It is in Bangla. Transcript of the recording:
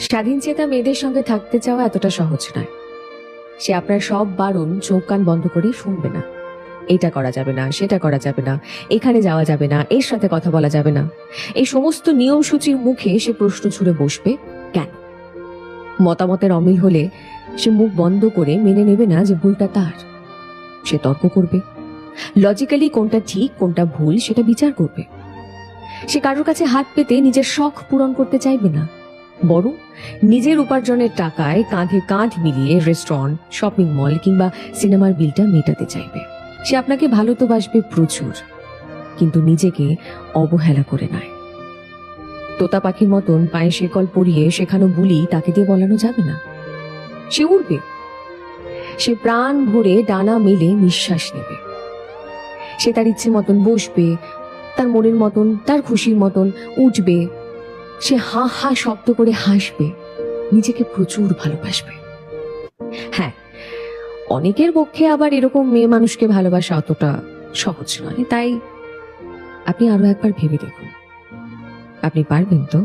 স্বাধীন চেতা মেয়েদের সঙ্গে থাকতে চাওয়া এতটা সহজ নয়। সে আপনার সব বারণ, চোখ কান বন্ধ করে শুনবে না। এটা করা যাবে না, সেটা করা যাবে না, এখানে যাওয়া যাবে না, এর সাথে কথা বলা যাবে না। এই সমস্ত নিয়ম সূচির মুখে সে প্রশ্ন ছুড়ে বসবে, কেন? মতামতের অমিল হলে সে মুখ বন্ধ করে মেনে নেবে না যে ভুলটা তার। সে তর্ক করবে। লজিক্যালি কোনটা ঠিক, কোনটা ভুল, সেটা বিচার করবে। সে কারোর কাছে হাত পেতে নিজের শখ পূরণ করতে চাইবে না। বরং নিজের উপার্জনের টাকায় কাঁধে কাঁধ মিলিয়ে রেস্টুরেন্ট শপিং মল কিংবা সিনেমার বিলটা মেটাতে চাইবে। সে আপনাকে ভালো তো বাসবে প্রচুর, কিন্তু নিজেকে অবহেলা করে নয়। তোতা পাখির মতন পায়ে শেকল পরিয়ে শেখানো বুলি তাকে দিয়ে বলানো যাবে না। সে উড়বে। সে প্রাণ ভরে ডানা মেলে নিঃশ্বাস নেবে। সে তার ইচ্ছে মতন বসবে, তার মনের মতন, তার খুশির মতন উঠবে। সে হা হা শব্দ করে হাসবে, নিজেকে প্রচুর ভালোবাসবে। হ্যাঁ অনেকের পক্ষে আবার এরকম মেয়ে মানুষকে ভালোবাসা অতটা সহজ নয়, তাই আপনি আরও একবার ভেবে দেখুন। আপনি পারবেন তো?